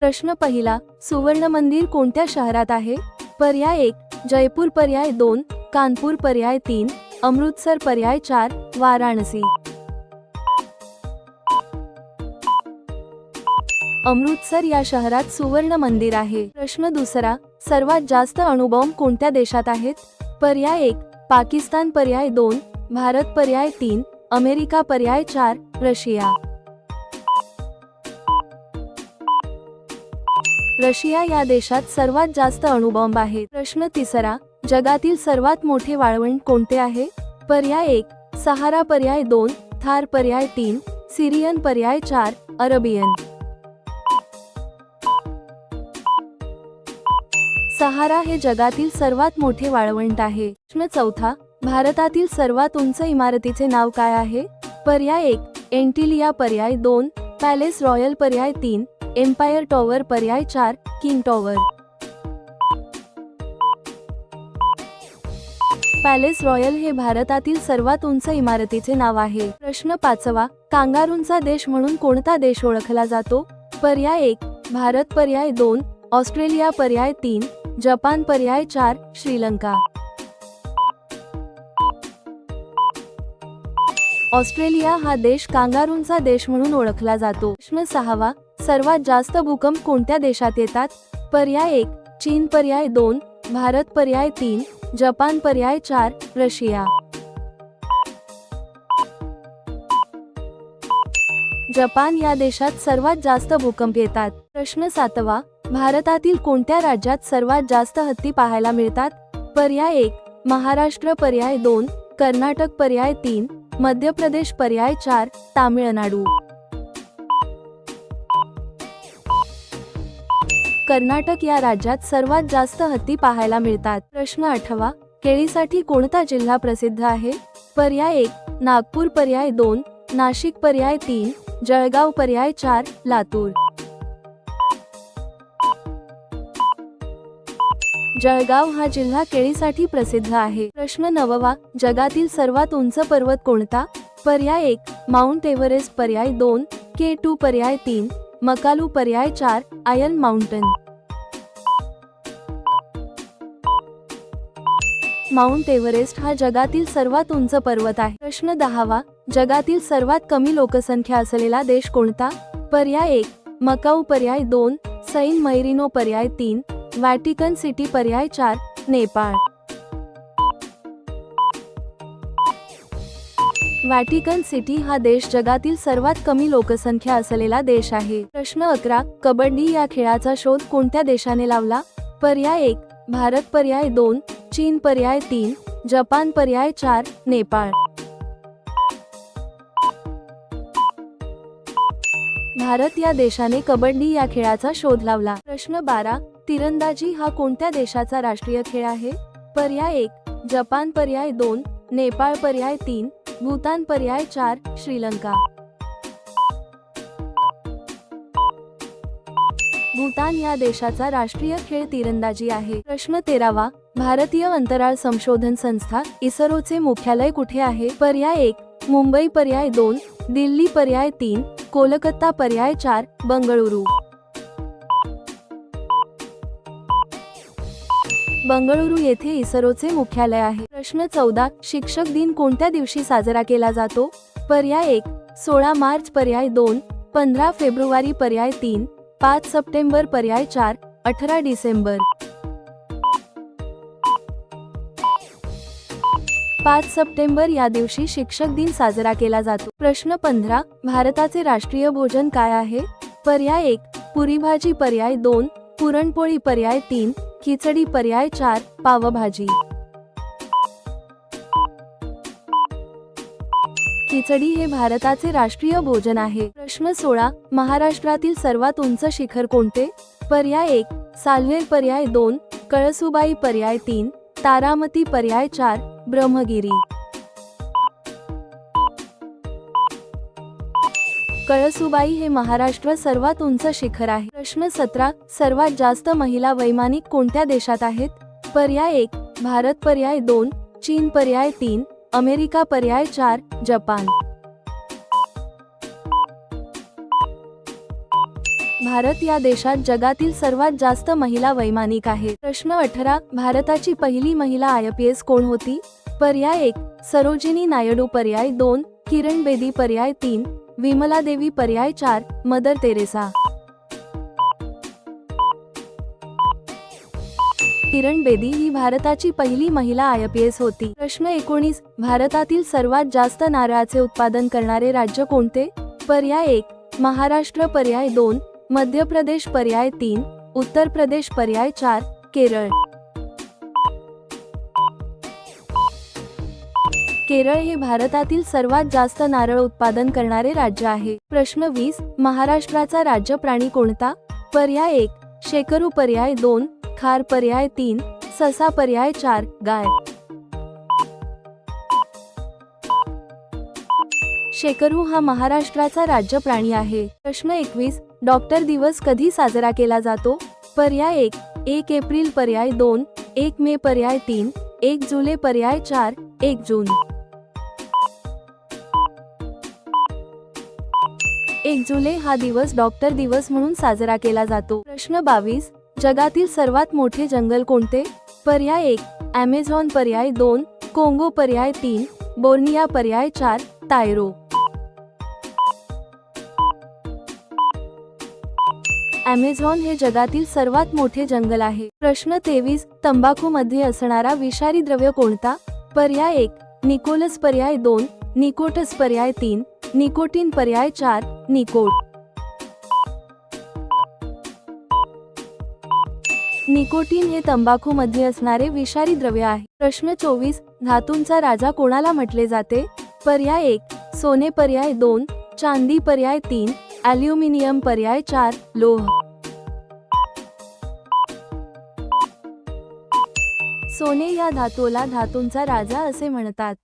प्रश्न पहिला सुवर्ण मंदिर कोणत्या शहरात आहे? पर्याय एक जयपूर पर्याय दोन कानपूर पर्याय तीन अमृतसर पर्याय चार वाराणसी. अमृतसर या शहरात सुवर्ण मंदिर आहे. प्रश्न दुसरा सर्वात जास्त अणुबॉम्ब कोणत्या देशात आहेत? पर्याय एक पाकिस्तान पर्याय दोन भारत पर्याय तीन अमेरिका पर्याय चार रशिया. रशिया या देशात सर्वात जास्त अणुबॉम्ब आहे प्रश्न तिसरा जगातील सर्वात मोठे वाळवंट कोणते आहे? पर्याय एक सहारा पर्याय दोन थार पर्याय तीन सिरियन पर्याय चार अरबियन. सहारा हे जगातील सर्वात मोठे वाळवंट आहे. प्रश्न चौथा भारतातील सर्वात उंच इमारतीचे नाव काय आहे? पर्याय एक एंटिलिया पर्याय दोन पॅलेस रॉयल पर्याय तीन एम्पायर टॉवर पर्याय चार किंग टॉवर. पॅलेस रॉयल हे भारतातील सर्वात उंच इमारतीचे नाव आहे. प्रश्न पाचवा कांगारूंचा देश म्हणून कोणता देश ओळखला जातो? पर्याय एक भारत पर्याय दोन ऑस्ट्रेलिया पर्याय तीन जपान पर्याय चार श्रीलंका. ऑस्ट्रेलिया हा देश कांगारूंचा देश म्हणून ओळखला जातो. प्रश्न सहावा सर्वात जास्त भूकंप कोणत्या देशात येतात? पर्याय एक चीन पर्याय दोन भारत पर्याय तीन जपान पर्याय चार रशिया. जपान या देशात सर्वात जास्त भूकंप येतात. प्रश्न सातवा भारतातील कोणत्या राज्यात सर्वात जास्त हत्ती पाहायला मिळतात? पर्याय एक महाराष्ट्र पर्याय दोन कर्नाटक पर्याय तीन मध्य प्रदेश पर्याय चार तामिळनाडू. कर्नाटक या राज्यात सर्वात जास्त हत्ती पाहायला मिळतात. प्रश्न आठवा केळीसाठी कोणता जिल्हा प्रसिद्ध आहे? पर्याय एक नागपूर पर्याय दोन नाशिक पर्याय तीन जळगाव पर्याय चार लातूर. जळगाव हा जिल्हा केळीसाठी प्रसिद्ध आहे. प्रश्न नववा जगातील सर्वात उंच पर्वत कोणता? पर्याय एक माउंट एव्हरेस्ट पर्याय दोन के टू पर्याय तीन मकालू पर्याय चार आयन माउंटन. माउंट एव्हरेस्ट हा जगातील सर्वात उंच पर्वत आहे. प्रश्न दहावा जगातील सर्वात कमी लोकसंख्या असलेला देश कोणता? पर्याय एक मकाऊ पर्याय दोन सैन मैरिनो पर्याय तीन व्हॅटिकन सिटी पर्याय चार नेपाळ. व्हॅटिकन सिटी हा देश जगातील सर्वात कमी लोकसंख्या असलेला देश आहे. प्रश्न अकरा कबड्डी या खेळाचा शोध कोणत्या देशाने लावला? पर्याय एक भारत पर्याय दोन चीन पर्याय तीन जपान पर्याय चार नेपाळ. भारत या देशाने कबड्डी या खेळाचा शोध लावला. प्रश्न बारा तिरंदाजी हा कोणत्या देशाचा राष्ट्रीय खेळ आहे? पर्याय एक जपान पर्याय दोन नेपाळ पर्याय तीन भूतान पर्याय चार श्रीलंका. भूतान या देशाचा राष्ट्रीय खेळ तिरंदाजी आहे. प्रश्न तेरावा भारतीय अंतराळ संशोधन संस्था इस्रोचे मुख्यालय कुठे आहे? पर्याय एक मुंबई पर्याय दोन दिल्ली पर्याय तीन कोलकाता पर्याय चार बंगळुरू. बंगळुरू येथे इस्रोचे मुख्यालय आहे. प्रश्न चौदा शिक्षक दिन कोणत्या दिवशी साजरा केला जातो? पर्याय एक सोळा मार्च पर्याय दोन पंधरा फेब्रुवारी पर्याय तीन पाच सप्टेंबर पर्याय चार अठरा डिसेंबर. पाच सप्टेंबर या दिवशी शिक्षक दिन साजरा केला जातो. प्रश्न पंधरा भारताचे राष्ट्रीय भोजन काय आहे? पर्याय एक पुरी भाजी पर्याय दोन पुरणपोळी पर्याय तीन खिचडी पर्याय चार पावभाजी. खिचडी हे भारताचे राष्ट्रीय भोजन आहे. प्रश्न सोळा महाराष्ट्रातील सर्वात उंच शिखर कोणते? पर्याय एक साल्हेर पर्याय दोन कळसुबाई पर्याय तीन तारामती पर्याय चार ब्रह्मगिरी. कळसुबाई हे महाराष्ट्र सर्वात उंच शिखर आहे. प्रश्न सतरा सर्वात जास्त महिला वैमानिक कोणत्या देशात आहेत? पर्याय एक भारत पर्याय दोन चीन पर्याय तीन अमेरिका पर्याय चार जपान. भारत या देशात जगातील सर्वात जास्त महिला वैमानिक आहे. प्रश्न अठरा भारताची पहिली महिला आय पी एस कोण होती? पर्याय एक सरोजिनी नायडू पर्याय दोन किरण बेदी पर्याय तीन विमला देवी पर्याय चार मदर तेरेसा. किरण बेदी ही भारताची पहिली महिला आय पी एस होती. प्रश्न एकोणीस भारतातील सर्वात जास्त नारळाचे उत्पादन करणारे राज्य कोणते? पर्याय एक महाराष्ट्र पर्याय दोन मध्य प्रदेश पर्याय तीन उत्तर प्रदेश पर्याय चार केरळ. केरळ हे भारतातील सर्वात जास्त नारळ उत्पादन करणारे राज्य आहे. प्रश्न वीस महाराष्ट्राचा राज्य प्राणी कोणता? पर्याय एक शेकरू पर्याय दोन खार पर्याय तीन ससा पर्याय चार गाय. शेकरू हा महाराष्ट्राचा राज्य प्राणी आहे. प्रश्न एकवीस डॉक्टर दिवस कधी साजरा केला जातो? पर्याय एक एक एप्रिल पर्याय दोन एक मे पर्याय तीन एक जुलै पर्याय चार एक जून. जुलै हा दिवस डॉक्टर दिवस म्हणून साजरा केला जातो. प्रश्न बावीस जगातील सर्वात मोठे जंगल कोणते? पर्याय एक ॲमेझॉन पर्याय दोन कोंगो पर्याय तीन बोर्निया पर्याय चार तायरो. ॲमेझॉन हे जगातील सर्वात मोठे जंगल आहे. प्रश्न तेवीस तंबाखू मध्ये असणारा विषारी द्रव्य कोणता? पर्याय एक निकोलस पर्याय दोन निकोटस पर्याय तीन निकोटीन पर्याय चार निकोट निकोटीन हे तंबाखू मध्ये असणारे विषारी द्रव्य आहे. प्रश्न चोवीस धातूंचा राजा कोणाला म्हटले जाते? पर्याय एक सोने पर्याय दोन चांदी पर्याय तीन ॲल्युमिनियम पर्याय चार लोह. सोने या धातूला धातूंचा राजा असे म्हणतात.